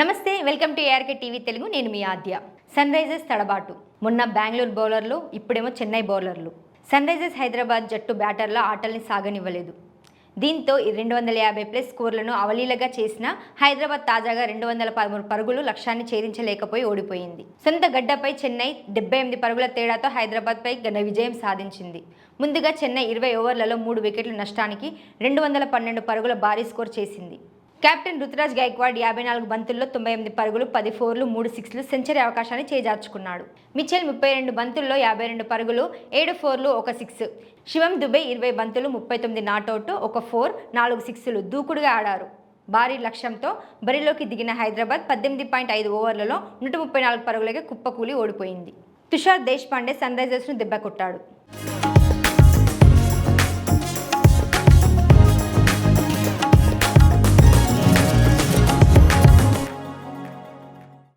నమస్తే welcome to ARK TV Telugu. నేను మీ ఆద్య. సన్ రైజర్స్ తడబాటు. మొన్న బెంగళూరు బౌలర్లు ఇప్పుడేమో చెన్నై బౌలర్లు. సన్ రైజర్స్ హైదరాబాద్ జట్టు బ్యాటర్ల ఆటల్ని సాగనివ్వలేదు. దీంతో రెండు వందల యాభై ప్లస్ స్కోర్లను అవలీలగా చేసిన హైదరాబాద్ తాజాగా రెండు వందల పదమూడు పరుగులు లక్ష్యాన్ని ఛేదించలేకపోయి ఓడిపోయింది. సొంత గడ్డపై చెన్నై డెబ్బై ఎనిమిది పరుగుల తేడాతో హైదరాబాద్పై ఘన విజయం సాధించింది. ముందుగా చెన్నై ఇరవై ఓవర్లలో మూడు వికెట్ల నష్టానికి రెండు వందల పన్నెండు పరుగుల భారీ స్కోర్ చేసింది. కెప్టెన్ రుతురాజ్ గైక్వాడ్ యాభై నాలుగు బంతుల్లో తొంభై ఎనిమిది పరుగులు పది ఫోర్లు మూడు సిక్స్లు సెంచరీ అవకాశాన్ని చేజార్చుకున్నాడు. మిచెల్ ముప్పై రెండు బంతుల్లో యాభై రెండు పరుగులు ఏడు ఫోర్లు ఒక సిక్స్. శివం దుబే ఇరవై బంతులు ముప్పై తొమ్మిది నాటౌట్ ఒక ఫోర్ నాలుగు సిక్స్లు దూకుడుగా ఆడారు. భారీ లక్ష్యంతో బరిలోకి దిగిన హైదరాబాద్ పద్దెనిమిది పాయింట్ ఐదు ఓవర్లలో నూట ముప్పై నాలుగు పరుగులకే కుప్పకూలి ఓడిపోయింది. తుషార్ దేశ్పాండే సన్ రైజర్స్ను దెబ్బకొట్టాడు.